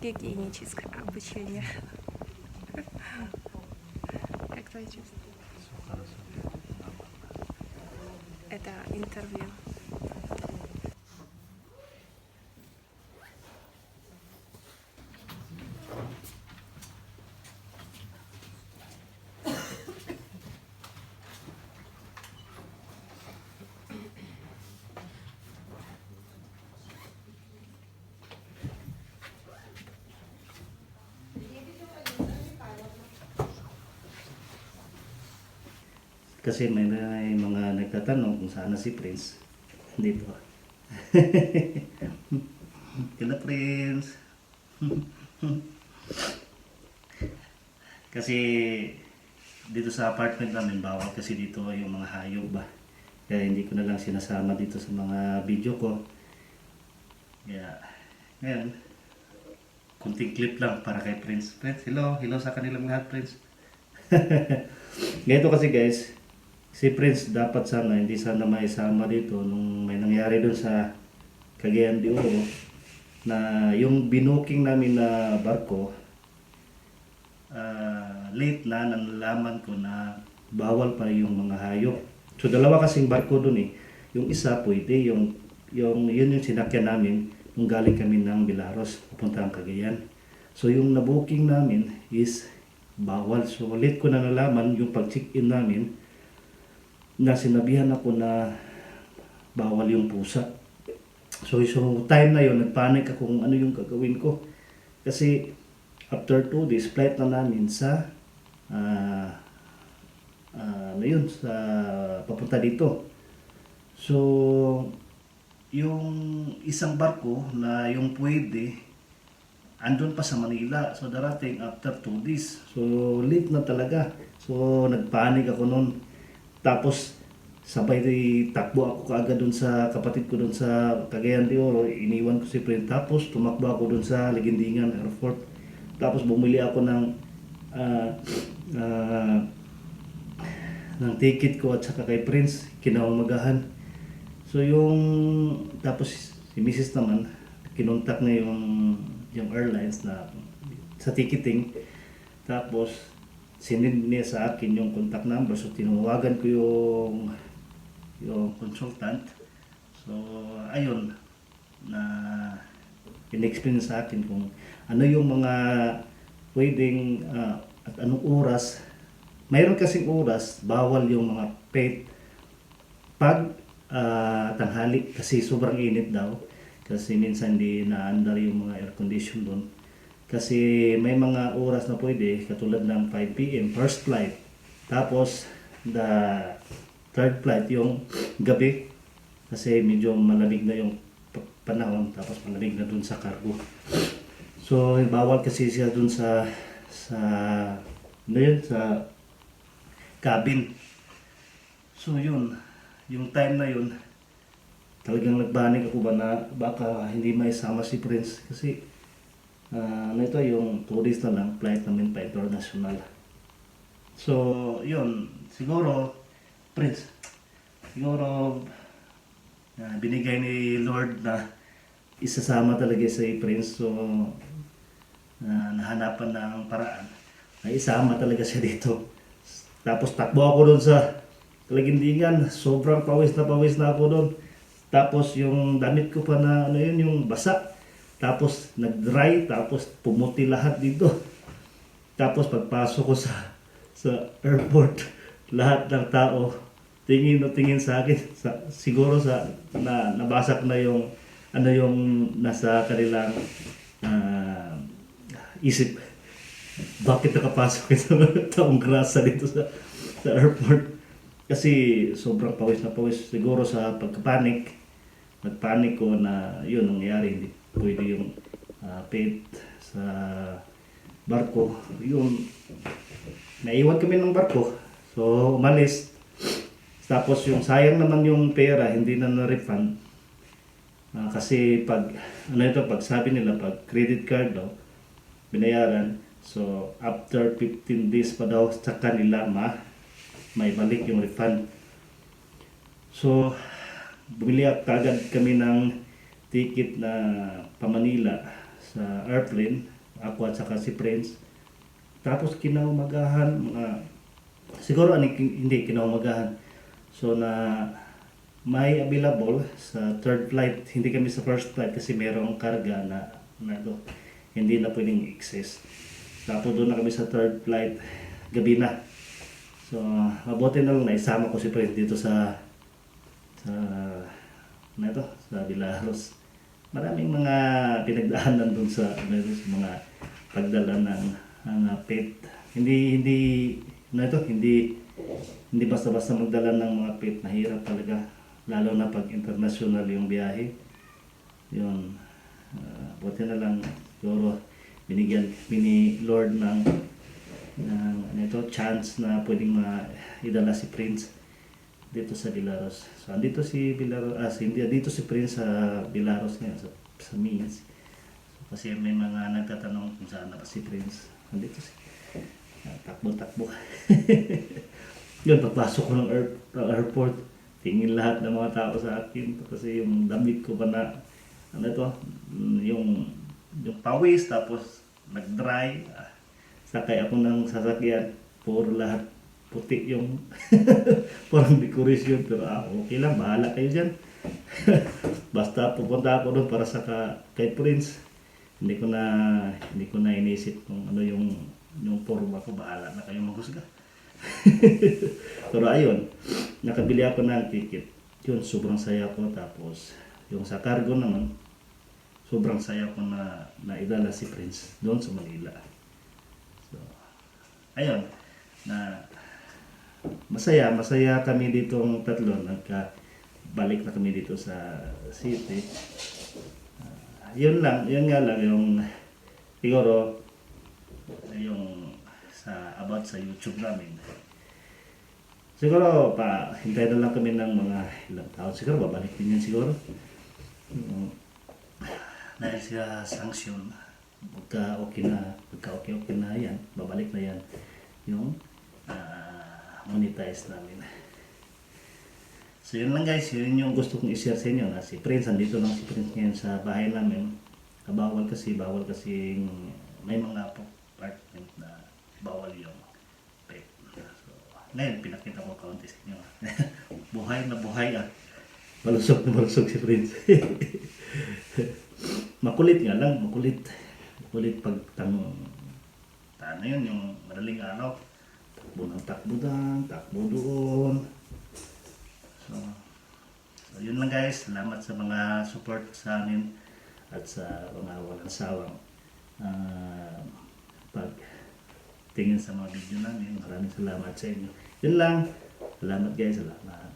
гигиеническое обучение. Как твои чувства? Это интервью. Kasi may, may mga nagtatanong kung saan si Prince. Dito. Kila Prince. kasi dito sa apartment namin bawal kasi dito yung mga hayop ba. Kaya hindi ko na lang sinasama dito sa mga video ko. Kaya ngayon kunting clip lang para kay Prince. Prince, hello. Hello sa kanilang lahat, Prince. Ganito kasi guys, si Prince dapat sana hindi sana maisama dito nung may nangyari doon sa Cagayan de Oro na yung binuking namin na barko ah, late na nalaman ko na bawal pa yung mga hayop. So dalawa kasing barko doon eh. Yung isa pwede, yung yung yun yung sinakyan namin nung galing kami ng Bilaros papuntang Cagayan. So yung nabuking namin is bawal. So late ko na nalaman yung pag-check-in namin na sinabihan ako na bawal yung pusa. So, so time na yon nagpanik ako kung ano yung gagawin ko. Kasi after two days, flight na namin sa ah ah, ano yun, sa papunta dito. So, yung isang barko na yung pwede, andun pa sa Manila. So, darating after two days. So, late na talaga. So, nagpanik ako noon. Tapos, sabay di takbo ako kaagad dun sa kapatid ko dun sa Cagayan de Oro. Iniwan ko si Prin. Tapos, tumakbo ako dun sa Legindingan Airport. Tapos, bumili ako ng ah, ah, ng ticket ko at saka kay Prince, kinawamagahan. So yung, tapos si Mrs. naman, kinontak na yung, yung airlines na sa ticketing. Tapos, sinend niya sa akin yung contact number. So tinawagan ko yung, yung consultant. So, ayun, na in-explain sa akin kung ano yung mga pwedeng ah, at anong oras mayroon kasing oras, bawal yung mga pet pag ah, tanghali kasi sobrang init daw. Kasi minsan di na-under yung mga air condition doon. Kasi may mga oras na pwede, katulad ng 5 p.m. first flight. Tapos, the third flight, yung gabi. Kasi medyo malamig na yung pa- panahon, tapos malamig na dun sa cargo. So, bawal kasi siya dun sa, sa, ano yun, sa cabin. So yun, yung time na yun, talagang nagbanig ako ba na baka hindi maisama si Prince kasi ah, ano ito yung tourist na lang, flight namin pa international. So yun, siguro Prince, siguro ah, binigay ni Lord na isasama talaga si Prince so na nahanapan ng paraan na isama talaga siya dito. Tapos takbo ako doon sa Kalagindingan. Sobrang pawis na pawis na ako doon. Tapos yung damit ko pa na ano yun, yung basa. Tapos nag-dry, tapos pumuti lahat dito. Tapos pagpasok ko sa sa airport, lahat ng tao tingin na tingin sa akin. Sa, siguro sa na nabasak na yung ano yung nasa kanilang ah, isip bakit nakapasok ito taong grasa dito sa, sa airport. Kasi sobrang pawis na pawis. Siguro sa pagkapanik, nagpanik ko na yun nangyari. Hindi pwede yung ah, paid sa barko. Yun, naiwan kami ng barko. So, umalis. Tapos yung sayang naman yung pera, hindi na na-refund. Ah, kasi pag, ano ito, pag sabi nila, pag credit card daw, binayaran. So, after 15 days pa daw sa kanila ma, may balik yung refund. So, bumili kagad kami ng ticket na pa Manila. sa airplane, ako at saka si Prince. Tapos kinaumagahan, mga, siguro ani, hindi kinaumagahan. So na may available sa third flight, hindi kami sa first flight kasi merong karga na, na do, hindi na pwedeng access. Tapos doon na kami sa third flight, gabi na. So, mabuti na lang na isama ko si Prince dito sa sa na ito, sa Villaros. Maraming mga pinagdaanan doon sa, ano ito, sa mga pagdala ng mga pet. Hindi hindi na ito, hindi hindi basta-basta magdala ng mga pet. Mahirap talaga lalo na pag international yung biyahe. Yun. ah, buti na lang siguro binigyan ni Lord ng ng ano ito, chance na pwedeng maidala si Prince dito sa Villaros. So, andito si Villaros, ah, si, dito si Prince sa Villaros ngayon, sa, sa Mins. So, kasi may mga nagtatanong kung saan na ba si Prince. Andito si, ah, takbo-takbo. Yun, pagpasok ko ng air, ng airport, tingin lahat ng mga tao sa akin kasi yung damit ko pa na, ano ito, mm, yung, yung pawis, tapos nag-dry, ah, sakay ako ng sasakyan, puro lahat puti yung parang decoration pero ah, okay lang, bahala kayo dyan. Basta pupunta ako doon para sa ka, kay Prince. Hindi ko na hindi ko na inisip kung ano yung yung forma ko, bahala na kayo maghusga. pero ayun, nakabili ako ng ticket. Yun, sobrang saya ko. Tapos, yung sa cargo naman, sobrang saya ko na naidala si Prince doon sa Manila. So, ayun, na masaya, masaya kami ditong tatlo. Nagka balik na kami dito sa city. Ah, yun lang, yun nga lang yung siguro yung sa about sa YouTube namin. Siguro pa hintay na lang kami ng mga ilang taon siguro babalik din yun siguro. Mm. Dahil sa sanction, pagka okay na, pagka okay okay na yan, babalik na yan yung ah, monetize namin. So yun lang guys, yun yung gusto kong i-share sa inyo na si Prince, andito lang si Prince ngayon sa bahay namin. Kabawal kasi, bawal kasi may mga apartment na bawal yung pet. So, ngayon, pinakita ko kaunti sa inyo. buhay na buhay ah. Malusog na malusog si Prince. makulit nga lang, makulit. Makulit pag tanong. Tano yun, yung madaling araw. Takbo ng takbo doon, takbo doon. So, so, yun lang guys. Salamat sa mga support sa amin at sa mga walang sawang ah, pag tingin sa mga video namin. Maraming salamat sa inyo. Yun lang. Salamat guys. Salamat.